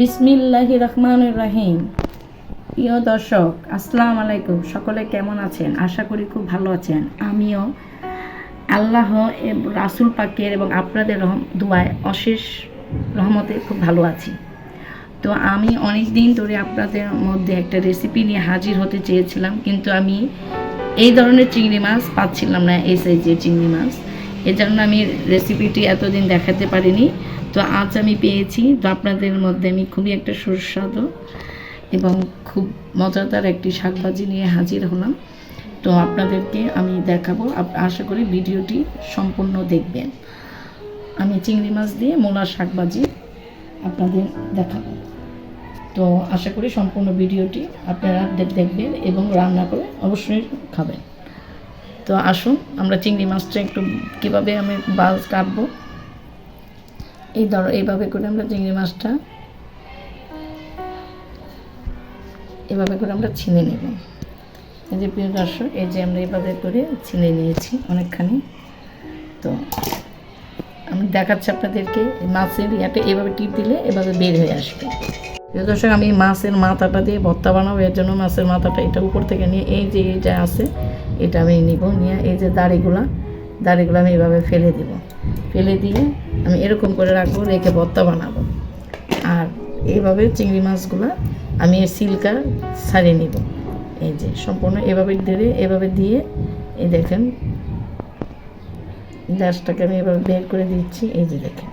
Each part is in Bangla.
বিসমিল্লাহ রহমান রাহিম। প্রিয় দর্শক, আসসালামু আলাইকুম। সকলে কেমন আছেন? আশা করি খুব ভালো আছেন। আমিও আল্লাহ রাসুল পাকের এবং আপনাদের দোয়ায় অশেষ রহমতে খুব ভালো আছি। তো আমি অনেক দিন ধরে আপনাদের মধ্যে একটা রেসিপি নিয়ে হাজির হতে চেয়েছিলাম, কিন্তু আমি এই ধরনের চিংড়ি মাছ পাচ্ছিলাম না এই সাইজের চিংড়ি মাছ। এজন্য আমি রেসিপিটি এতদিন দেখাতে পারিনি। তো আজ আমি পেয়েছি, তো আপনাদের মধ্যে আমি খুবই একটা সুস্বাদু এবং খুব মজাদার একটি শাকভাজি নিয়ে হাজির হলাম। তো আপনাদেরকে আমি দেখাবো আশা করি ভিডিওটি সম্পূর্ণ দেখবেন। আমি চিংড়ি মাছ দিয়ে মোলার শাকভাজি আপনাদের দেখাবো। তো আশা করি সম্পূর্ণ ভিডিওটি আপনারা দেখবেন এবং রান্না করে অবশ্যই খাবেন। তো আসুন, আমরা চিংড়ি মাছটা একটু কীভাবে আমি বাজ কাটবো এই ধরো, এইভাবে করে আমরা চিংড়ি মাছটা, এভাবে করে আমরা ছিনে নেব। এই যে প্রিয় দর্শক, এই যে আমরা এভাবে করে ছিনে নিয়েছি অনেকখানি। তো আমি দেখাচ্ছি আপনাদেরকে মাছের ইয়াটা এভাবে টিপ দিলে এভাবে বের হয়ে আসবে। প্রিয় দর্শক, আমি মাছের মাথাটা দিয়ে ভর্তা বানাবো, এর জন্য মাছের মাথাটা এটা উপর থেকে নিয়ে এই যে এই যা আছে, এটা আমি নিব, নিয়ে এই যে দাড়িগুলা, দাড়িগুলো আমি এভাবে ফেলে দিব। ফেলে দিয়ে আমি এরকম করে রাখব, রেখে ভর্তা বানাবো। আর এইভাবে চিংড়ি মাছগুলো আমি এর সিলকা ছাড়িয়ে নিব। এই যে সম্পূর্ণ এভাবে ধরে, এভাবে দিয়ে, এই দেখেন, গ্যাসটাকে আমি এভাবে বের করে দিচ্ছি, এই যে দেখেন।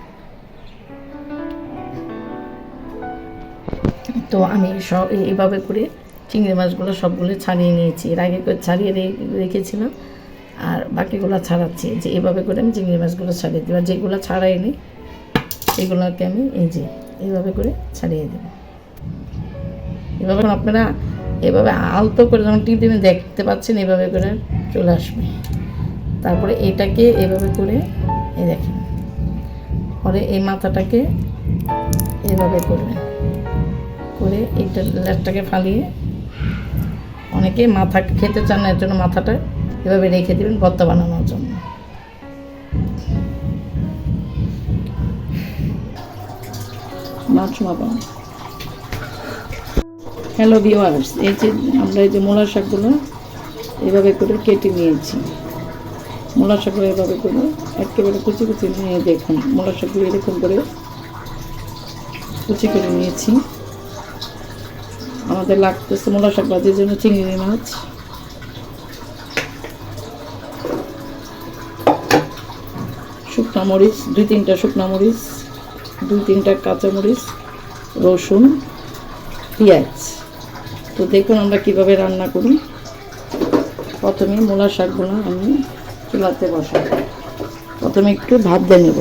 তো আমি সব এইভাবে করে চিংড়ি মাছগুলো সবগুলো ছাড়িয়ে নিয়েছি। এর আগে ছাড়িয়ে রেখেছিলাম। আর বাকিগুলো ছাড়াচ্ছি। যে এভাবে করে আমি চিংড়ি মাছগুলো ছাড়িয়ে দেবো আর যেগুলো ছাড়াইনি সেগুলোকে আমি এই যে এইভাবে করে ছাড়িয়ে দেব। এভাবে আপনারা এভাবে আলতো করে যখন টিপ দেবেন দেখতে পাচ্ছেন, এভাবে করে চলে আসবে। তারপরে এটাকে এভাবে করে, এই দেখেন, পরে এই মাথাটাকে এভাবে করবেন করে এইটা লেজটাকে ফালিয়ে অনেকে মাথা খেতে চান না, এর জন্য মাথাটা এভাবে রেখে দেবেন ভর্তা বানানোর জন্য। মাছ হ্যালো ভিওয়ার্স এই যে আমরা এই যে মূলা শাকগুলো এভাবে করে কেটে নিয়েছি। মূলা শাকগুলো এভাবে করে একেবারে কুচি কুচি নিয়ে দেখুন, মূলা শাকগুলো এরকম করে কুচি করে নিয়েছি। আমাদের লাগতেছে মূলা শাক ভাজির জন্য চিংড়ি মাছ। শুকনো মরিচ, দুই তিনটা শুকনো মরিচ, দুই তিনটা কাঁচা মরিচ, রসুন, পেঁয়াজ। তো দেখুন আমরা কীভাবে রান্না করি। প্রথমে মূলা শাকগুলো আমি চুলাতে বসাই। প্রথমে একটু ভাত দিয়ে নেব।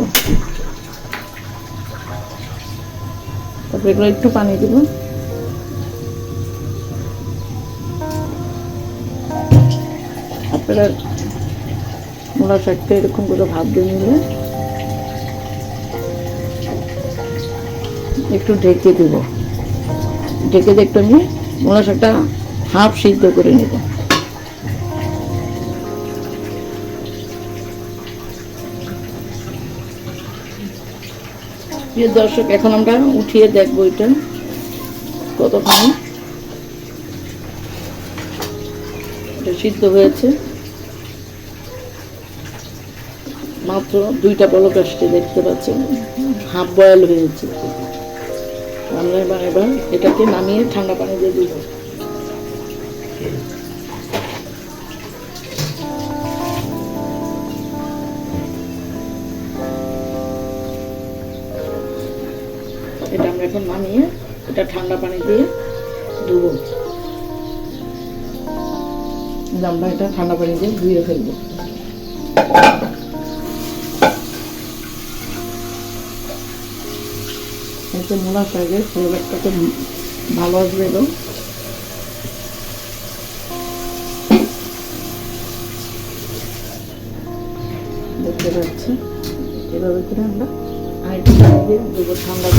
তারপরে এগুলো একটু পানি দেব। আপনারা মূলা শাকটা এরকম করে ভাত দিয়ে নিলে একটু ঢেকে দেব। ঢেকে দিয়ে একটু আমি মূলা শাকটা হাফ সিদ্ধ করে নেব। দর্শক, এখন আমরা উঠিয়ে দেখব এটা কতক্ষণ। সিদ্ধ হয়েছে। মাত্র দুইটা পলক আসছে, দেখতে পাচ্ছেন। হাফ বয়েল হয়েছে। আমরা এবার এবার এটাকে নামিয়ে ঠান্ডা পানি দিয়ে দিব। এটা আমরা এখন নামিয়ে এটা ঠান্ডা পানি দিয়ে ধুবো। আমরা এটা ঠান্ডা পানি দিয়ে ধুয়ে ফেলব। এতে মূলা শাকের ফ্লেভারটা ভালো আসবে এবং দেখতে পাচ্ছি। এভাবে করে আমরা আরেকটু দেবো ঠান্ডা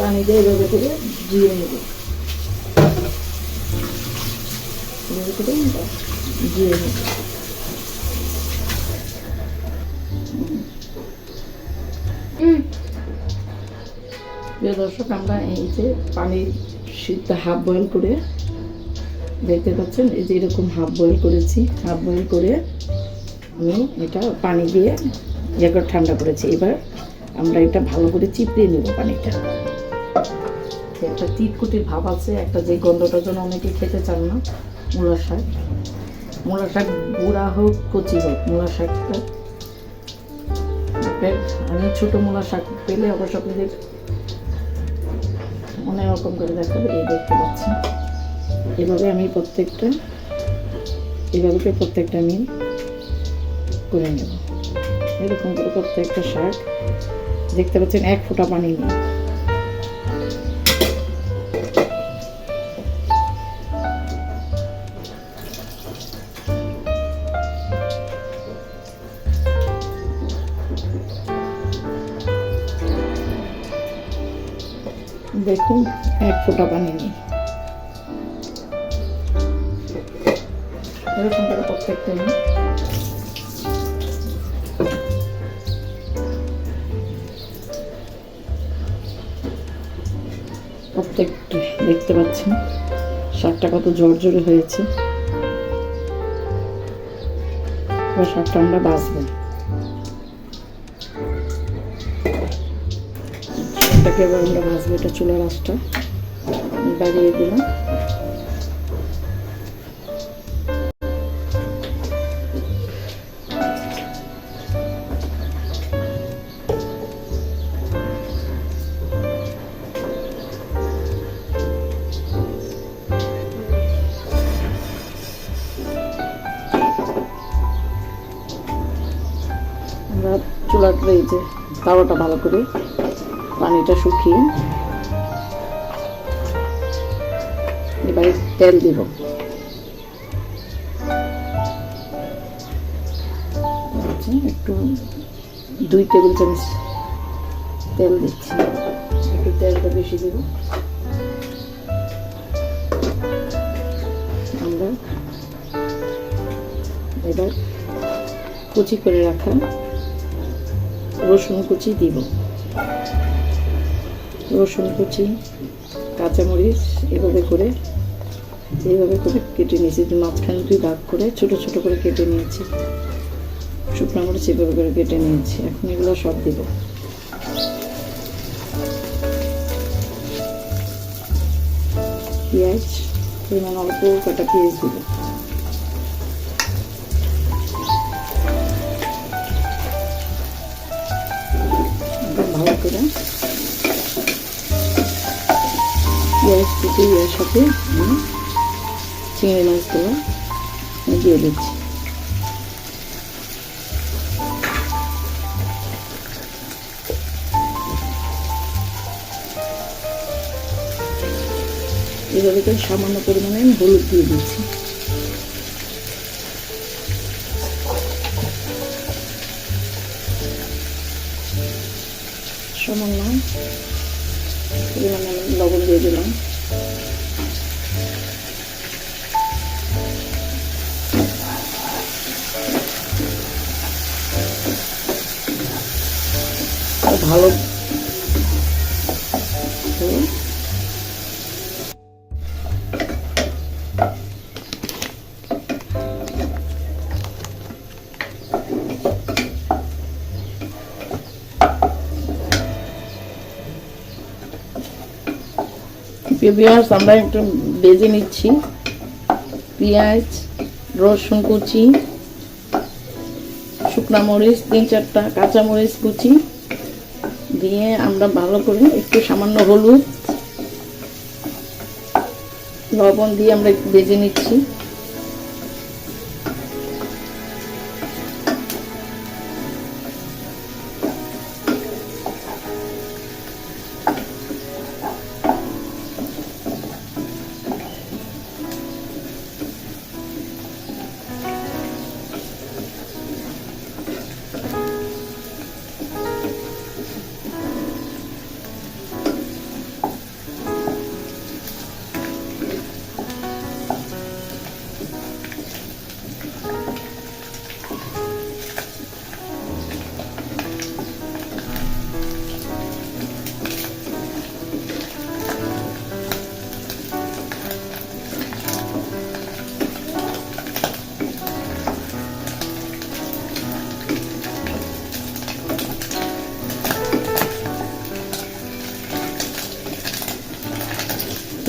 পানি দিয়ে এভাবে করে ধুয়ে নেব। এভাবে করে ধুয়ে নেব। প্রিয় দর্শক, আমরা এই যে পানির সিদ্ধ হাফ বয়েল করে দেখতে পাচ্ছেন, এই যে এরকম হাফ বয়েল করেছি, হাফ বয়েল করে আমি এটা পানি দিয়ে করে ঠান্ডা করেছি। এবার আমরা এটা ভালো করে চিপড়িয়ে নেব পানিটা। একটা তিতকুটির ভাব আছে, একটা যে গন্ধটার জন্য অনেকে খেতে চান না, মূলা শাক। মূলা শাক বুড়া হোক, কচি হোক, মূলা শাকটা। আমি ছোটো মূলা শাক পেলে অবশ্য আপনাদের অনেক রকম করে দেখাবে, এই দেখতে পাচ্ছি এভাবে আমি প্রত্যেকটা, এভাবে প্রত্যেকটা আমি করে নেব। এরকম করে প্রত্যেকটা শাক, দেখতে পাচ্ছেন, এক ফোঁটা পানি নেই ফোঁটা পানি নেই। এরকম করে প্রত্যেকটা নিই। প্রত্যেকটা দেখতে পাচ্ছেন, শাকটা কত জোরে হয়েছে। এবার শাকটা আমরা বাঁচবো। শাকটাকে এবার আমরা বাঁচবো, এটা চুলার আঁচটা। বাড়িয়ে দিলাম। আমরা চুলাটা এই যে তাওয়াটা ভালো করে পানিটা শুকিয়ে এবারে তেল দিব। একটু দুই টেবিল চামচ তেল দিচ্ছি। একটু তেলটা বেশি দেব। আমরা এবার কুচি করে রাখা রসুন কুচি দিব। রসুন কুচি, কাঁচামরিচ এভাবে করে এইভাবে করে কেটে নিয়েছি মাঝখানে দুই ভাগ করে ছোট ছোট করে কেটে নিয়েছি। শুকনো মরিচ এভাবে করে কেটে নিয়েছি। এখন এগুলো সব দিব। পেঁয়াজ, পরিমাণ অল্প কাটা পেঁয়াজ দিব। ভালো করে পেঁয়াজ কুচি, এর সাথে চিংড়ি মাছগুলো দিয়ে দিচ্ছি। করে সামান্য পরিমাণে আমি হলুদ দিয়ে দিচ্ছি। সামান্য পরিমাণে আমি লবণ দিয়ে দিলাম। ভালো। পেঁয়াজ আমরা একটু বেজে নিচ্ছি। পেঁয়াজ, রসুন কুচি, শুকনা মরিচ, তিন চারটা কাঁচা মরিচ কুচি। দিয়ে আমরা ভালো করে একটু সামান্য হলুদ লবণ দিয়ে আমরা একটু বেজে নিচ্ছি।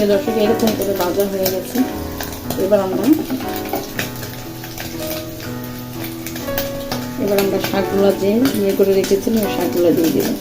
প্রিয় দর্শক এরকম করে ভাজা হয়ে গেছে। এবার আমরা এবার আমরা শাকগুলো যে ইয়ে করে রেখেছিলাম, ওই শাকগুলো দিয়ে দেবো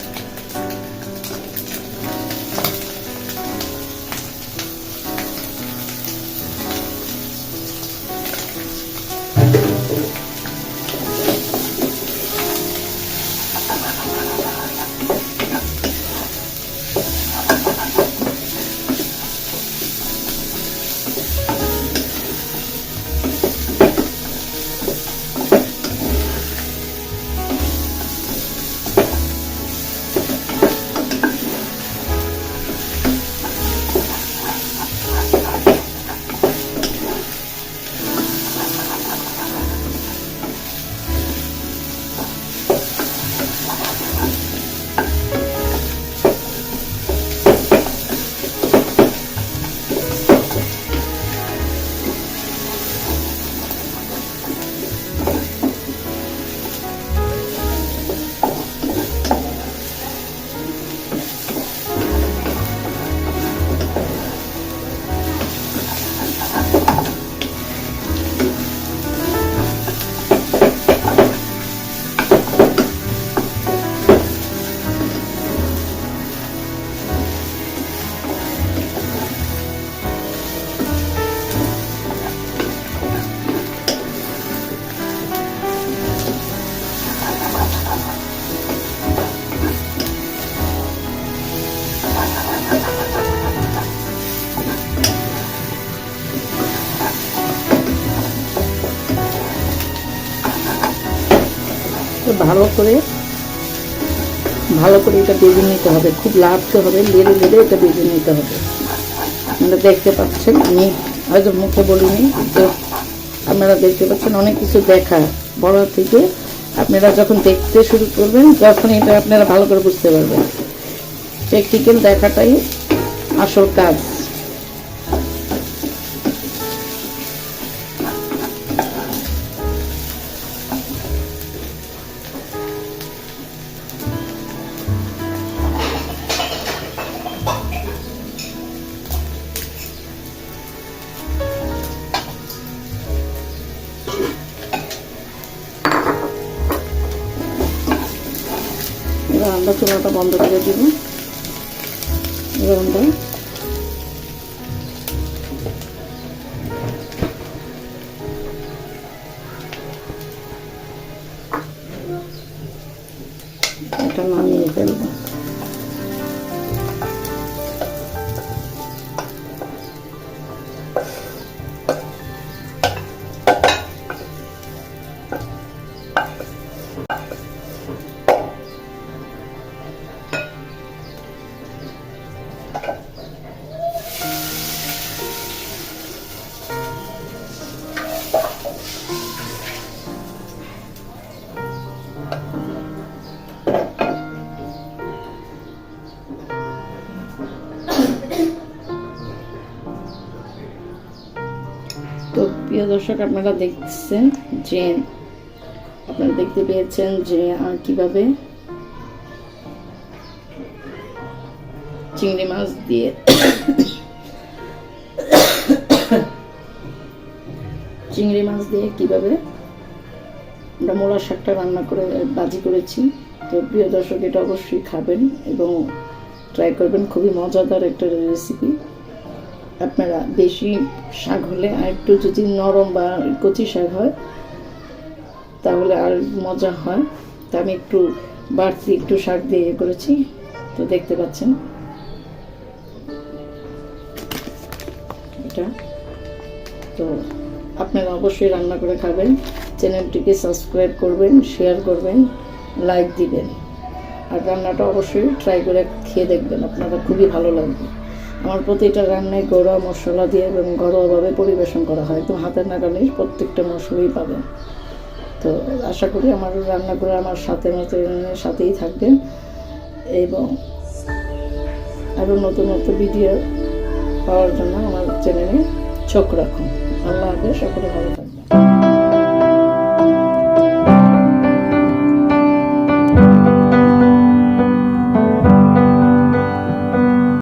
ভালো করে ভালো করে এটা বেজে নিতে হবে। খুব লাভতে হবে, লেড়ে লেড়ে এটা বেজে নিতে হবে। আপনারা দেখতে পাচ্ছেন, আমি হয়তো মুখে বলিনি তো আপনারা দেখতে পাচ্ছেন অনেক কিছু দেখা। বড় থেকে আপনারা যখন দেখতে শুরু করবেন, তখন এটা আপনারা ভালো করে বুঝতে পারবেন। প্র্যাকটিক্যাল দেখাটাই আসল কাজ। এবার আমরা চুলাটা বন্ধ করে দিব। এবার তো প্রিয় দর্শক, আপনারা দেখছেন যে, আপনারা দেখতে পেয়েছেন যে কীভাবে চিংড়ি মাছ দিয়ে চিংড়ি মাছ দিয়ে কীভাবে আমরা মোলা শাকটা রান্না করে, বাজি করেছি। তো প্রিয় দর্শক, এটা অবশ্যই খাবেন এবং ট্রাই করবেন। খুবই মজাদার একটা রেসিপি আপনারা বেশি শাক হলে আর একটু যদি নরম বা কচি শাক হয়, তাহলে আর মজা হয়। তা আমি একটু বাড়তি একটু শাক দিয়ে ইয়ে করেছি, তো দেখতে পাচ্ছেন। এটা। তো আপনারা অবশ্যই রান্না করে খাবেন, চ্যানেলটিকে সাবস্ক্রাইব করবেন, শেয়ার করবেন, লাইক দিবেন। আর রান্নাটা অবশ্যই ট্রাই করে খেয়ে দেখবেন আপনারা খুবই ভালো লাগবে। আমার প্রতিটা রান্নায় ঘরোয়া মশলা দিয়ে এবং ঘরোয়াভাবে পরিবেশন করা হয়। একদম হাতের নাগালে প্রত্যেকটা মশলাই পাবে। তো আশা করি আমার রান্না করে আমার সাথে মতো সাথেই থাকবে। এবং আরও নতুন নতুন ভিডিও পাওয়ার জন্য আমার চ্যানেলে চোখ রাখুন। আল্লাহ হাফেজ, সকলে ভালো।